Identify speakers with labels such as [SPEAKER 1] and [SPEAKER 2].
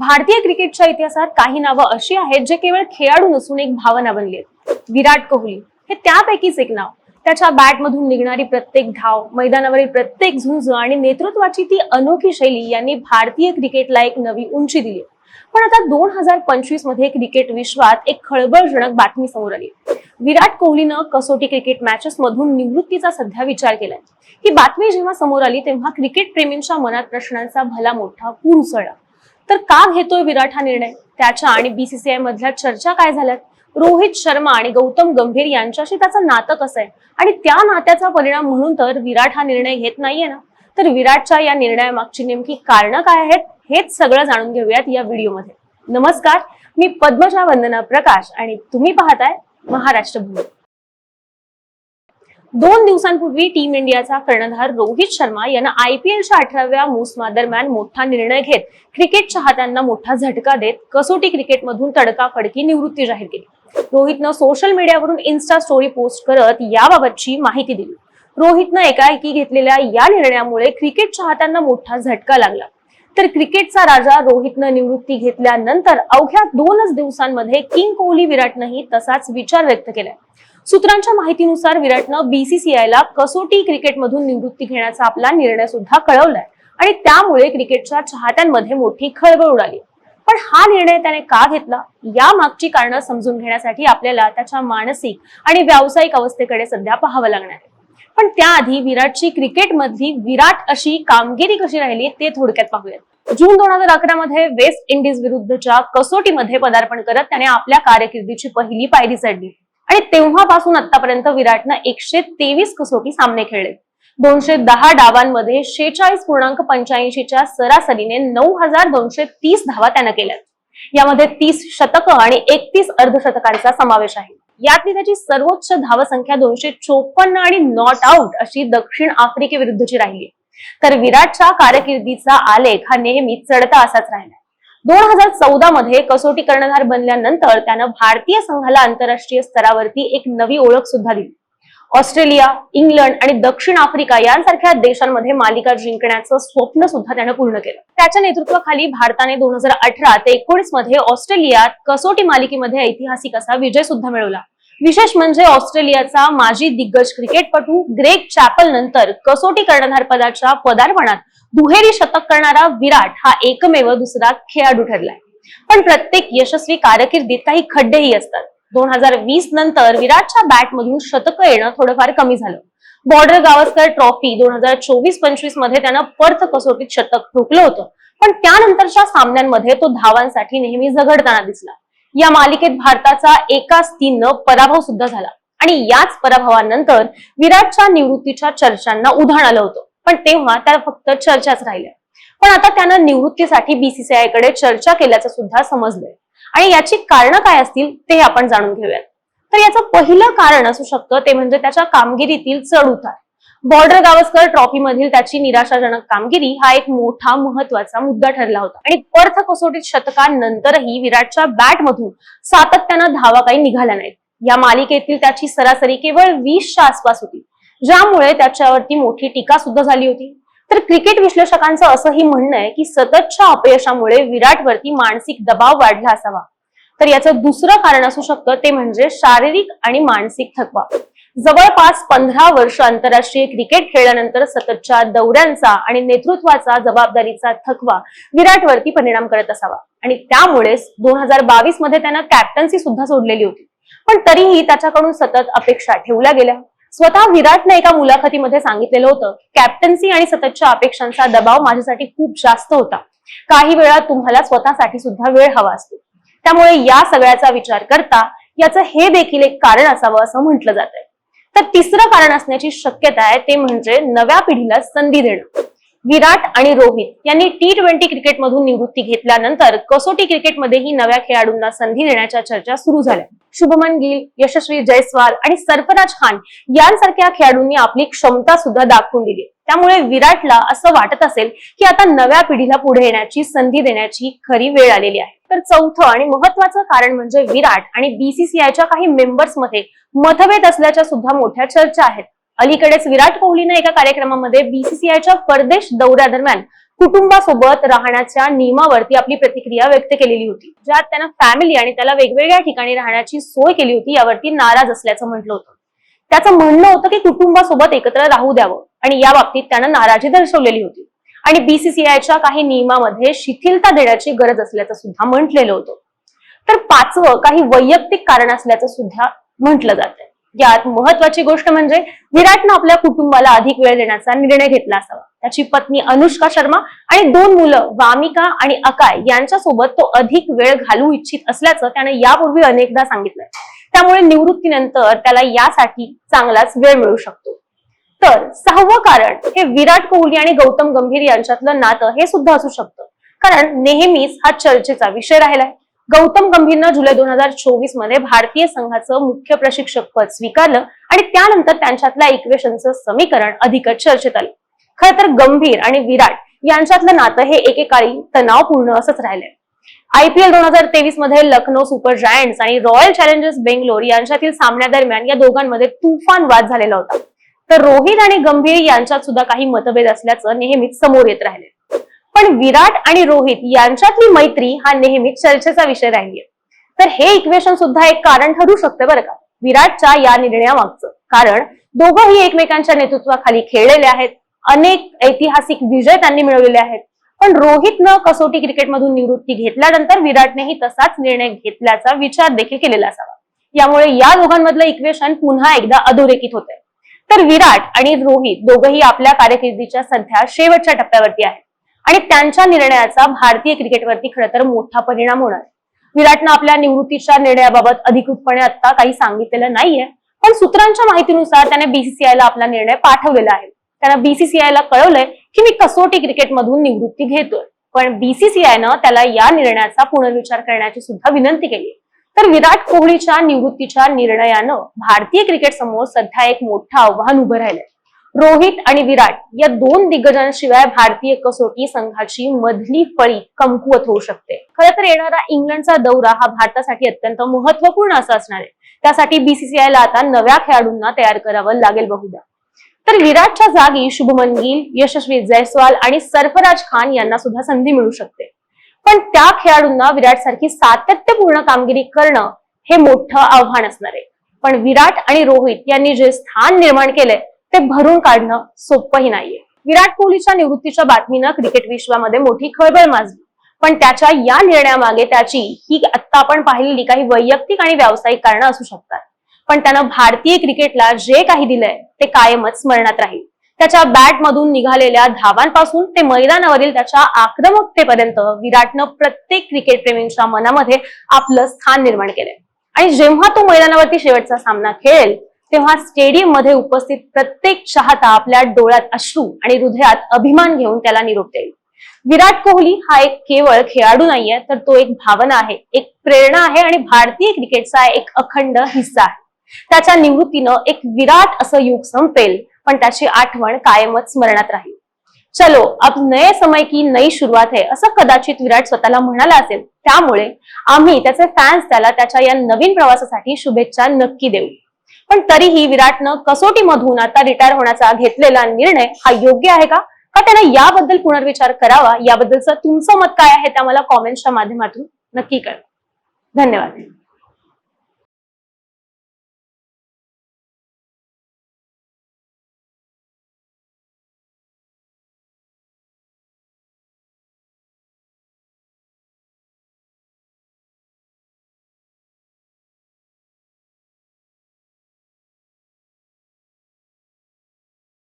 [SPEAKER 1] भारतीय क्रिकेटच्या इतिहासात काही नावं अशी आहेत जे केवळ खेळाडू नसून एक भावना बनली आहेत. विराट कोहली हे त्यापैकीच एक नाव. त्याच्या बॅटमधून निघणारी प्रत्येक धाव मैदानावरील प्रत्येक झुंज आणि नेतृत्वाची ती अनोखी शैली यांनी भारतीय क्रिकेटला एक नवी उंची दिली. पण आता दोन हजार पंचवीसमध्ये क्रिकेट विश्वात एक खळबळजनक बातमी समोर आली. विराट कोहलीनं कसोटी क्रिकेट मॅचेस मधून निवृत्तीचा सध्या विचार केलाय. ही बातमी जेव्हा समोर आली तेव्हा क्रिकेट प्रेमींच्या मनात प्रश्नांचा भला मोठा पूर उसळला तर का घेतोय विराट हा निर्णय? त्याच्या आणि बीसीसीआय मधल्या चर्चा काय झाल्यात? रोहित शर्मा आणि गौतम गंभीर यांच्याशी त्याचं नातं कसं आहे? आणि त्या नात्याचा परिणाम म्हणून तर विराट हा निर्णय घेत नाहीये ना? तर विराटच्या या निर्णयामागची नेमकी कारणं काय आहेत? हेच सगळं जाणून घेऊयात या व्हिडिओमध्ये. नमस्कार मी पद्मजा वंदना प्रकाश आणि तुम्ही पाहताय महाराष्ट्र भूमी. दोन दिवसांपूर्वी टीम इंडियाचा कर्णधार रोहित शर्मा यानं आयपीएलच्या अठराव्या मोसमादरम्यान मोठा निर्णय घेत क्रिकेट चाहत्यांना मोठा झटका देत कसोटी क्रिकेटमधून तडकाफडकी निवृत्ती जाहीर केली. रोहितनं सोशल मीडियावरून इन्स्टा स्टोरी पोस्ट करत याबाबतची माहिती दिली. रोहितनं एकाएकी घेतलेल्या या निर्णयामुळे क्रिकेट चाहत्यांना मोठा झटका लागला. तर क्रिकेटचा राजा रोहितनं निवृत्ती घेतल्यानंतर अवघ्या दोनच दिवसांमध्ये किंग कोहली विराटनंही तसाच विचार व्यक्त केलाय. सूत्रांच्या माहितीनुसार विराटनं बीसीसीआयला कसोटी क्रिकेटमधून निवृत्ती घेण्याचा आपला निर्णय सुद्धा कळवलाय. आणि त्यामुळे क्रिकेटच्या चाहत्यांमध्ये मोठी खळबळ उडाली. पण हा निर्णय त्याने का घेतला? या मागची कारणं समजून घेण्यासाठी आपल्याला त्याच्या मानसिक आणि व्यावसायिक अवस्थेकडे सध्या पाहावं लागणार आहे. पण त्याआधी विराटची क्रिकेट मधली विराट अशी कामगिरी कशी राहिली ते थोडक्यात पाहूयात. जून दोन हजार अकरा मध्ये वेस्ट इंडिज विरुद्धच्या कसोटीमध्ये पदार्पण करत त्याने आपल्या कारकिर्दीची पहिली पायरी चढली. आणि तेव्हापासून आतापर्यंत विराटनं एकशे तेवीस कसोटी सामने खेळले. दोनशे दहा डावांमध्ये शेचाळीस पूर्णांक पंच्याऐंशीच्या सरासरीने नऊ हजार दोनशे तीस धावा त्यानं केल्यात यामध्ये तीस शतकं आणि एकतीस अर्धशतकांचा समावेश आहे. यातली त्याची सर्वोच्च धावसंख्या दोनशे चोपन्न आणि नॉट आउट अशी दक्षिण आफ्रिकेविरुद्धची राहिली. तर विराटच्या कारकिर्दीचा आलेख हा नेहमी चढता असाच राहिला. दोन हजार चौदा मध्ये कसोटी कर्णधार बनल्यानंतर त्यानं भारतीय संघाला आंतरराष्ट्रीय स्तरावरती एक नवी ओळख सुद्धा दिली. ऑस्ट्रेलिया इंग्लंड आणि दक्षिण आफ्रिका यांसारख्या देशांमध्ये मालिका जिंकण्याचं स्वप्न सुद्धा त्यानं पूर्ण केलं. त्याच्या नेतृत्वाखाली भारताने दोन हजार अठरा ते एकोणीसमध्ये ऑस्ट्रेलियात कसोटी मालिकेमध्ये ऐतिहासिक असा विजय सुद्धा मिळवला. विशेष म्हणजे ऑस्ट्रेलियाचा माजी दिग्गज क्रिकेटपटू ग्रेग चॅपल नंतर कसोटी कर्णधार पदाच्या पदार्पणात दुहेरी शतक करणारा विराट हा एकमेव दुसरा खेळाडू ठरलाय. पण प्रत्येक यशस्वी कारकिर्दीत काही खड्डेही असतात. दोन हजार वीस नंतर विराटच्या बॅट मधून शतक येणं थोडंफार कमी झालं. बॉर्डर गावस्कर ट्रॉफी दोन हजार चोवीस पंचवीसमध्ये त्यानं पर्थ कसोटीत शतक ठोकलं होतं. पण त्यानंतरच्या सामन्यांमध्ये तो धावांसाठी नेहमी झगडताना दिसला. या मालिकेत भारताचा एकाच तीननं पराभव सुद्धा झाला. आणि याच पराभवानंतर विराटच्या निवृत्तीच्या चर्चांना उधाण आलं होतं. पण तेव्हा त्याला फक्त चर्चाच राहिल्या. पण आता त्यानं निवृत्तीसाठी बीसीसीआयकडे चर्चा केल्याचं सुद्धा समजलंय. आणि याची कारणं काय असतील ते आपण जाणून घेऊयात. तर याचं पहिलं कारण असू शकतं ते म्हणजे त्याच्या कामगिरीतील चढ उतार. बॉर्डर गावस्कर ट्रॉफी मधील त्याची निराशाजनक कामगिरी हा एक मोठा महत्त्वाचा मुद्दा ठरला होता. आणि पर्थ कसोटीत शतकानंतरही विराटच्या बॅट मधून सातत्यानं धावा काही निघाल्या नाहीत. या मालिकेतील त्याची सरासरी केवळ वीसच्या आसपास होती ज्यामुळे त्याच्यावरती मोठी टीका सुद्धा झाली होती. तर क्रिकेट विश्लेषकांचं असंही म्हणणं आहे की सततच्या अपयशामुळे विराटवरती मानसिक दबाव वाढला असावा. तर याचं दुसरं कारण असू शकतं ते म्हणजे शारीरिक आणि मानसिक थकवा. जवळपास पंधरा वर्ष आंतरराष्ट्रीय क्रिकेट खेळल्यानंतर सततच्या दौऱ्यांचा आणि नेतृत्वाचा जबाबदारीचा थकवा विराटवरती परिणाम करत असावा. आणि त्यामुळेच दोन हजार बावीसमध्ये त्यानं कॅप्टन्सी सुद्धा सोडलेली होती. पण तरीही त्याच्याकडून सतत अपेक्षा ठेवल्या गेल्या. स्वतः विराटने एका मुलाखतीमध्ये सांगितलेलं होतं कॅप्टन्सी आणि सततच्या अपेक्षांचा दबाव माझ्यासाठी खूप जास्त होता. काही वेळा तुम्हाला स्वतःसाठी सुद्धा वेळ हवा असतो. त्यामुळे या सगळ्याचा विचार करता याचं हे देखील एक कारण असावं असं म्हटलं जात आहे तर तिसरं कारण असण्याची शक्यता आहे ते म्हणजे नव्या पिढीला संधी देणं. विराट आणि रोहित यांनी टी ट्वेंटी क्रिकेटमधून निवृत्ती घेतल्यानंतर कसोटी क्रिकेटमध्येही नव्या खेळाडूंना संधी देण्याच्या चर्चा सुरू झाल्या. शुभमन गिल यशस्वी जयस्वाल आणि सरफराज खान यांसारख्या खेळाडूंनी आपली क्षमता सुद्धा दाखवून दिली. त्यामुळे विराटला असं वाटत असेल की आता नव्या पिढीला पुढे येण्याची संधी देण्याची खरी वेळ आलेली आहे. तर चौथं आणि महत्वाचं कारण म्हणजे विराट आणि बीसीसीआयच्या काही मेंबर्समध्ये मतभेद असल्याच्या सुद्धा मोठ्या चर्चा आहेत. अलीकडेच विराट कोहलीने एका कार्यक्रमामध्ये बीसीसीआयच्या परदेश दौऱ्यादरम्यान कुटुंबासोबत राहण्याच्या नियमावरती आपली प्रतिक्रिया व्यक्त केलेली होती. ज्यात त्यानं फॅमिली आणि त्याला वेगवेगळ्या ठिकाणी राहण्याची सोय केली होती यावरती नाराज असल्याचं म्हटलं होतं. त्याचं म्हणणं होतं की कुटुंबासोबत एकत्र राहू द्यावं. आणि या बाबतीत त्यानं नाराजी दर्शवलेली होती. आणि बीसीसीआयच्या काही नियमामध्ये शिथिलता देण्याची गरज असल्याचं सुद्धा म्हटलेलं होतं. तर पाचवं काही वैयक्तिक कारण असल्याचं सुद्धा म्हटलं जातं यात महत्वाची गोष्ट म्हणजे विराटनं आपल्या कुटुंबाला अधिक वेळ देण्याचा निर्णय घेतला असावा. त्याची पत्नी अनुष्का शर्मा आणि दोन मुलं वामिका आणि अकाय यांच्यासोबत तो अधिक वेळ घालू इच्छित असल्याचं त्याने यापूर्वी अनेकदा सांगितलंय. त्यामुळे निवृत्तीनंतर त्याला यासाठी चांगलाच वेळ मिळू शकतो. तर सहावं कारण हे विराट कोहली आणि गौतम गंभीर यांच्यातलं नातं हे सुद्धा असू शकतं. कारण नेहमीच हा चर्चेचा विषय राहिलाय. गौतम गंभीरनं जुलै दोन हजार चोवीसमध्ये भारतीय संघाचं मुख्य प्रशिक्षक पद स्वीकारलं आणि त्यानंतर त्यांच्यातल्या इक्वेशनचं समीकरण अधिकच चर्चेत आलं. खरं तर गंभीर आणि विराट यांच्यातलं नातं हे एकेकाळी तणावपूर्ण असंच राहिलंय. आयपीएल दोन हजार तेवीसमध्ये लखनौ सुपर जायंट्स आणि रॉयल चॅलेंजर्स बेंगलोर यांच्यातील सामन्यादरम्यान या दोघांमध्ये तुफान वाद झालेला होता. तर रोहित आणि गंभीर यांच्यात सुद्धा काही मतभेद असल्याचं नेहमीच समोर येत राहिले. पण विराट आणि रोहित यांच्यातली मैत्री हा नेहमीच चर्चेचा विषय राहिली तर हे इक्वेशन सुद्धा एक कारण ठरू शकते बरं का? विराटच्या या निर्णयामागचं. कारण दोघंही एकमेकांच्या नेतृत्वाखाली खेळलेले आहेत. अनेक ऐतिहासिक विजय त्यांनी मिळवलेले आहेत. पण रोहितनं कसोटी क्रिकेटमधून निवृत्ती घेतल्यानंतर विराटनेही तसाच निर्णय घेतल्याचा विचार देखील केलेला असावा. यामुळे या दोघांमधलं इक्वेशन पुन्हा एकदा अधोरेखित होते तर विराट आणि रोहित दोघंही आपल्या कारकिर्दीच्या सध्या शेवटच्या टप्प्यावरती आहेत. आणि त्यांच्या निर्णयाचा भारतीय क्रिकेटवरती खरं तर मोठा परिणाम होणार विराटनं आपल्या निवृत्तीच्या निर्णयाबाबत अधिकृतपणे आता काही सांगितलेलं नाहीये पण सूत्रांच्या माहितीनुसार त्याने बीसीसीआयला आपला निर्णय पाठवलेला आहे. त्यानं बीसीसीआयला कळवलंय की मी कसोटी क्रिकेटमधून निवृत्ती घेतोय. पण बीसीसीआयनं त्याला या निर्णयाचा पुनर्विचार करण्याची सुद्धा विनंती केली तर विराट कोहलीच्या निवृत्तीच्या निर्णयानं भारतीय क्रिकेट समोर सध्या एक मोठं आव्हान उभं राहिलंय. रोहित आणि विराट या दोन दिग्गजांशिवाय भारतीय कसोटी संघाची मधली फळी कमकुवत होऊ शकते. खरं तर येणारा इंग्लंडचा दौरा हा भारतासाठी अत्यंत महत्त्वपूर्ण असा असणार आहे. त्यासाठी बीसीसीआयला आता नव्या खेळाडूंना तयार करावं लागेल बहुधा. तर विराटच्या जागी शुभमन गिल यशस्वी जयस्वाल आणि सरफराज खान यांना सुद्धा संधी मिळू शकते. पण त्या खेळाडूंना विराट सारखी सातत्यपूर्ण कामगिरी करणं हे मोठं आव्हान असणार आहे. पण विराट आणि रोहित यांनी जे स्थान निर्माण केलंय ते भरून काढणं सोपंही नाहीये. विराट कोहलीच्या निवृत्तीच्या बातमीनं क्रिकेट विश्वामध्ये मोठी खळबळ माजली. पण त्याच्या या निर्णयामागे त्याची ही आता आपण पाहिलेली काही वैयक्तिक आणि व्यावसायिक कारणं असू शकतात. पण त्यानं भारतीय क्रिकेटला जे काही दिलंय ते कायमच स्मरणात राहील. त्याच्या बॅट मधून निघालेल्या धावांपासून ते मैदानावरील त्याच्या आक्रमकतेपर्यंत विराटनं प्रत्येक क्रिकेट प्रेमींच्या मनामध्ये आपलं स्थान निर्माण केलंय. आणि जेव्हा तो मैदानावरती शेवटचा सामना खेळेल तेव्हा स्टेडियममध्ये उपस्थित प्रत्येक चाहता आपल्या डोळ्यात अश्रू आणि हृदयात अभिमान घेऊन त्याला निरोप देईल. विराट कोहली हा एक केवळ खेळाडू नाहीये तर तो एक भावना आहे एक प्रेरणा आहे आणि भारतीय क्रिकेटचा एक अखंड हिस्सा आहे. त्याच्या निवृत्तीनं एक विराट असं युग संपेल पण त्याची आठवण कायमच स्मरणात राहील. चलो अब नये समय की नई सुरुवात आहे असं कदाचित विराट स्वतःला म्हणाला असेल. त्यामुळे आम्ही त्याचे फॅन्स त्याला त्याच्या या नवीन प्रवासासाठी शुभेच्छा नक्की देऊ. पण तरीही विराटनं कसोटीमधून आता रिटायर होण्याचा घेतलेला निर्णय हा योग्य आहे का? का त्यानं याबद्दल पुनर्विचार करावा? याबद्दलचं तुमचं मत काय आहे ते आम्हाला कॉमेंट्सच्या माध्यमातून नक्की कळवा. धन्यवाद.